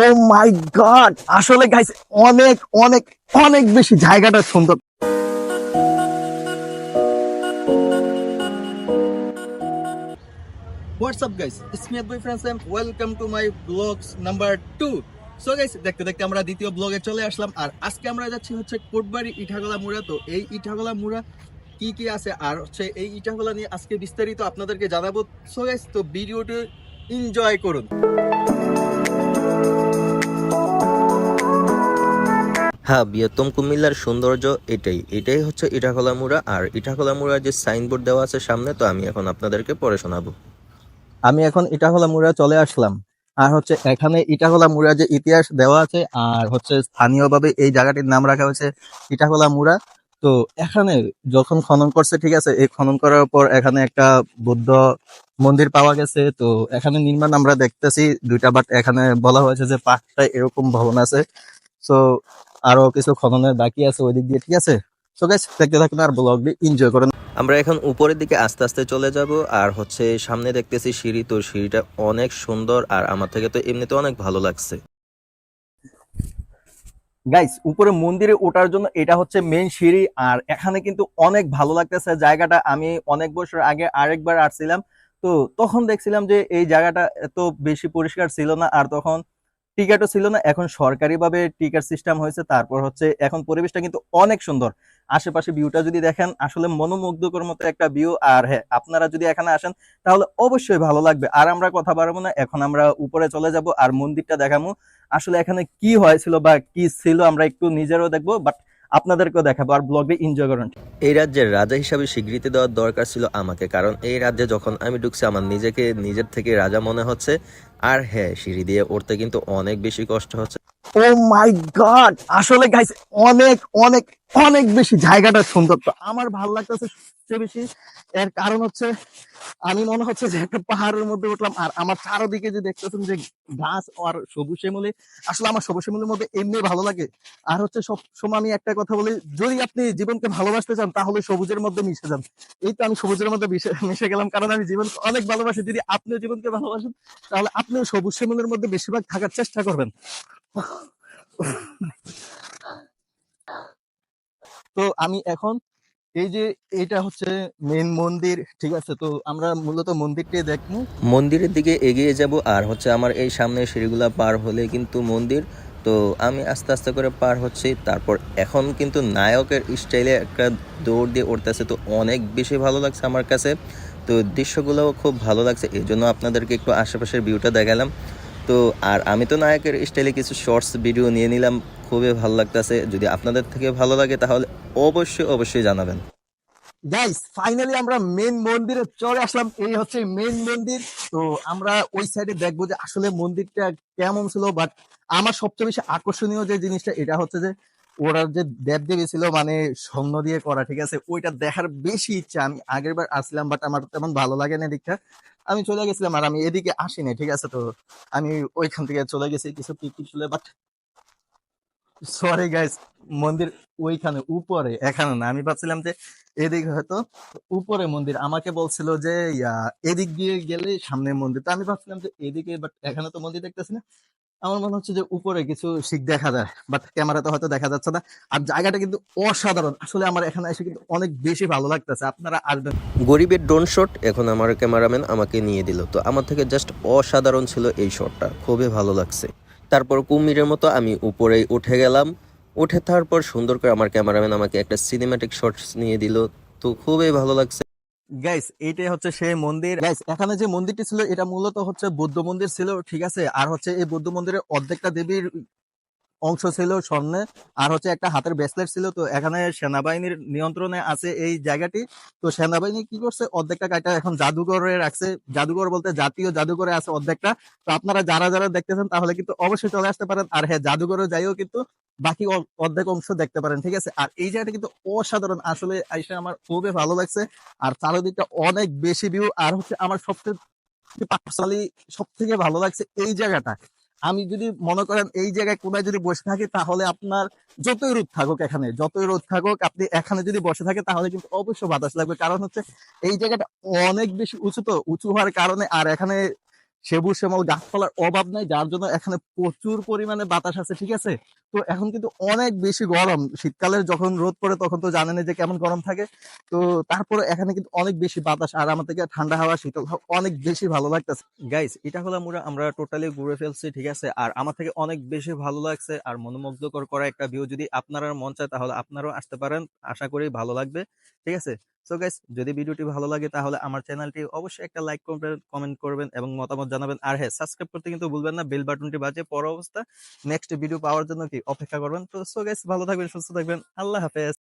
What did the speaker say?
ও মাই god আসলে guys অনেক অনেক অনেক বেশি জায়গাটা সুন্দর। What's up guys it's me boy friends and welcome to my blogs number 2 so guys দেখতে দেখতে আমরা দ্বিতীয় ব্লগে চলে আসলাম, আর আজকে আমরা যাচ্ছি হচ্ছে কোটবাড়ি ইটাগলা মুড়া। তো এই ইটাগলা মুড়া কি কি আছে? আর হচ্ছে এই ইটাগলা নিয়ে আজকে বিস্তারিত আপনাদেরকে জানাব। সো গাইস তো ভিডিওটি এনজয় করুন। হ্যাঁ বৃহত্তম কুমিল্লার সৌন্দর্য এটাই। এটাই হচ্ছে ইটাখলা মুড়া। আর ইটাখলা মুড়ার যে সাইনবোর্ড দেওয়া আছে সামনে তো আমি এখন আপনাদেরকে পড়ে শোনাবো। আমি এখন ইটাহলা মুড়া চলে আসলাম। আর হচ্ছে এখানে ইটাহলা মুড়া যে ইতিহাস দেওয়া আছে আর হচ্ছে স্থানীয়ভাবে এই জায়গাটির নাম রাখা হয়েছে ইটাহলা মুড়া। তো এখানে যখন খনন করছে, ঠিক আছে, এই খনন করার পর এখানে একটা বুদ্ধ মন্দির পাওয়া গেছে। তো এখানে নির্মাণ আমরা দেখতেছি, দুইটা বাট এখানে বলা হয়েছে যে পাঁচটা এরকম ভবন আছে। তো আরও কিছু খননের বাকি আছে ওই দিক দিয়ে, ঠিক আছে? তো গাইস দেখতে থাকুন আর ব্লগটি এনজয় করেন। আমরা এখন উপরের দিকে আস্তে আস্তে চলে যাব, আর হচ্ছে সামনে দেখতেছি সিঁড়ি। তো সিঁড়িটা অনেক সুন্দর, আর আমার থেকে তো এমনিতে অনেক ভালো লাগছে। গাইস উপরে মন্দিরে ওঠার জন্য এটা হচ্ছে মেন সিঁড়ি, আর এখানে কিন্তু অনেক ভালো লাগতেছে। জায়গাটা আমি অনেক বছর আগে আরেকবার আসছিলাম। তো তখন দেখছিলাম যে এই জায়গাটা এত বেশি পরিষ্কার ছিল না, আর তখন টিকিটও ছিল না, এখন সরকারিভাবে টিকার সিস্টেম হয়েছে, তারপর হচ্ছে এখন পরিবেশটা কিন্তু অনেক সুন্দর। আশেপাশে ভিউটা যদি দেখেন, আসলে মনোমুগ্ধকর মতো একটা ভিউ আর হ্যাঁ আপনারা যদি এখানে আসেন, তাহলে অবশ্যই ভালো লাগবে। আর আমরা কথা বাড়াবো না, এখন আমরা উপরে চলে যাব, আর মন্দিরটা দেখাবো। আসলে এখানে কি হয়েছিল বা কি ছিল, আমরা একটু নিজেরও দেখব বাট আপনাদেরকেও দেখাবো, আর ব্লগে এনজয় করুন। এই রাজ্যের রাজা হিসাবে স্বীকৃতি দেওয়ার দরকার ছিল আমাকে, কারণ এই রাজ্যে যখন আমি ঢুকছি, আমার নিজেকে, নিজের থেকে রাজা মনে হচ্ছে। আর হ্যাঁ সিঁড়ি দিয়ে উঠতে কিন্তু অনেক বেশি কষ্ট হচ্ছে। ও মাই গড আসলে গাইস অনেক অনেক অনেক বেশি জায়গাটা সুন্দর তো। আমার ভালো লাগতেছে সবচেয়ে বেশি। এর কারণ হচ্ছে, আমি মনে হচ্ছে যে একটা পাহাড়ের মধ্যে উঠলাম, আর আমার চারদিকে যে দেখতেছেন যে ঘাস আর সবুজ শ্যামলি, আসলে আমার সবুজ শ্যামলির মধ্যে এমনি ভালো লাগে। আর হচ্ছে সব সময় আমি একটা কথা বলি, যদি আপনি জীবনকে ভালোবাসতে চান, তাহলে সবুজের মধ্যে মিশে যান। এই তো আমি সবুজের মধ্যে মিশে- গেলাম, কারণ আমি জীবনকে অনেক ভালোবাসি। যদি আপনিও জীবনকে ভালোবাসেন, তাহলে আপনিও সবুজ শ্যামলের মধ্যে বেশিরভাগ থাকার চেষ্টা করবেন। তো আমি এখন এই যে এটা হচ্ছে মেন মন্দির, ঠিক আছে? তো আমরা মূলত মন্দিরটি দেখব। মন্দিরের দিকে এগিয়ে যাব, আর হচ্ছে আমার এই সামনে সিঁড়িগুলা পার হলে কিন্তু মন্দির। তো আমি আস্তে আস্তে করে পার হচ্ছি, তারপর এখন কিন্তু নায়কের স্টাইলে একটা দৌড় দিয়ে উঠতেছে, তো অনেক বেশি ভালো লাগছে আমার কাছে। তো দৃশ্যগুলোও খুব ভালো লাগছে। এই জন্য আপনাদেরকে একটু আশেপাশের ভিউটা দেখালাম। তো আর আমি তো নায়কের স্টাইলে কিছু শর্টস ভিডিও নিয়ে নিলাম, খুবই ভালো লাগতেছে। যদি আপনাদের থেকে ভালো লাগে তাহলে অবশ্যই অবশ্যই জানাবেন। গাইস ফাইনালি আমরা মেন মন্দিরে চলে আসলাম। এই হচ্ছে মেন মন্দির। তো আমরা ওই সাইডে দেখব যে আসলে মন্দিরটা কেমন ছিল বাট আমার সবচেয়ে বেশি আকর্ষণীয় যে জিনিসটা, এটা হচ্ছে যে ওরা যে দেবদেবী ছিল মানে স্বর্ণ দিয়ে করা, ঠিক আছে? ওইটা দেখার বেশি ইচ্ছা। আমি আগের বার আসলাম বাট আমার তেমন ভালো লাগে না দীক্ষা আমি চলে গেছিলাম আর আমি এদিকে আসিনি, ঠিক আছে তো? আমি ওইখান থেকে চলে গেছি কিছু পিকনিক চলে বাট সরি গাইস মন্দির ওইখানে, উপরে, এখানে না। আমি ভাবছিলাম যে এদিকে হয়তো উপরে মন্দির। আমাকে বলছিল যে এদিক দিয়ে গেলে সামনে মন্দির। তো আমি ভাবছিলাম যে এদিকে বাট এখানে তো মন্দির দেখতেছি না। আমার মনে হচ্ছে যে উপরে কিছু শিখ দেখা যায় বাট ক্যামেরাতে হয়তো দেখা যাচ্ছে না। আর জায়গাটা কিন্তু অসাধারণ। আসলে আমার এখানে এসে কিন্তু অনেক বেশি ভালো লাগতেছে, আপনারা আসবেন। গরিবের ড্রোন শট এখন আমার ক্যামেরাম্যান আমাকে নিয়ে দিল। তো আমার থেকে জাস্ট অসাধারণ ছিল এই শটটা খুবই ভালো লাগছে। তারপর কুমিরের মতো আমি উপরে উঠে গেলাম। উঠে তারপর সুন্দর করে আমার ক্যামেরাম্যান আমাকে একটা সিনেম্যাটিক শটস নিয়ে দিল। তো খুবই ভালো লাগছে। গাইস এইটাই হচ্ছে সেই মন্দির। গাইস এখানে যে মন্দিরটি ছিল, এটা মূলত হচ্ছে বৌদ্ধ মন্দির ছিল, ঠিক আছে? আর হচ্ছে এই বৌদ্ধ মন্দিরের অর্ধেকটা দেবীর অংশ ছিল স্বর্ণে আর হচ্ছে একটা হাতের ব্রেসলেট ছিল। তো এখানে সেনাবাহিনীর নিয়ন্ত্রণে আছে এই জায়গাটি। তো সেনাবাহিনী কি করছে? অর্ধেকটা কাটা এখন জাদুঘরে রাখছে। জাদুঘর বলতে জাতীয় জাদুঘরে আছে অর্ধেকটা। তো আপনারা যারা যারা দেখতেছেন, তাহলে কিন্তু অবশ্যই চলে আসতে পারেন। আর হ্যাঁ জাদুঘরে যাইও কিন্তু বাকি অর্ধেক অংশ দেখতে পারেন, ঠিক আছে? আর এই জায়গাটা কিন্তু অসাধারণ। আসলে আইসা আমার খুবই ভালো লাগছে। আর চারিদিকটা অনেক বেশি ভিউ আর হচ্ছে আমার সবচেয়ে পার্সোনালি সব থেকে ভালো লাগছে এই জায়গাটা। আমি যদি মনে করেন এই জায়গায় কোথায় যদি বসে থাকি, তাহলে আপনার যতই রোদ থাকুক এখানে, যতই রোদ থাকুক, আপনি এখানে যদি বসে থাকে তাহলে কিন্তু অবশ্যই বাতাস লাগবে। কারণ হচ্ছে এই জায়গাটা অনেক বেশি উঁচু তো উঁচু হওয়ার কারণে। আর এখানে সবুজ শ্যামল গাছপালার অভাব নাই, যার জন্য এখানে প্রচুর পরিমাণে বাতাস আছে, ঠিক আছে? তো এখন কিন্তু অনেক বেশি গরম। শীতকালে যখন রোদ পড়ে তখন তো জানেন যে কেমন গরম থাকে। তো তারপরে এখানে কিন্তু অনেক বেশি বাতাস, আর আমার থেকে ঠান্ডা হাওয়া, শীতল হাওয়া অনেক বেশি ভালো লাগতেছে। গাইস এটা হলো আমরা আমরা টোটালি ঘুরে ফেলছি, ঠিক আছে? আর আমার থেকে অনেক বেশি ভালো লাগছে, আর মনোমুগ্ধকর করা একটা ভিউ যদি আপনারা মন চায়, তাহলে আপনারাও আসতে পারেন। আশা করি ভালো লাগবে, ঠিক আছে? সো গাইস যদি ভিডিওটি ভালো লাগে, তাহলে আমার চ্যানেলটি অবশ্যই একটা লাইক করবেন কমেন্ট করবেন এবং মতামত জানাবেন। আর হ্যাঁ সাবস্ক্রাইব করতে কিন্তু ভুলবেন না বেল বাটনটি বাজে, পর অবস্থা। নেক্সট ভিডিও পাওয়ার জন্য কি? অপেক্ষা করবেন। তো সো গাইস ভালো থাকবেন, সুস্থ থাকবেন। আল্লাহ হাফেজ।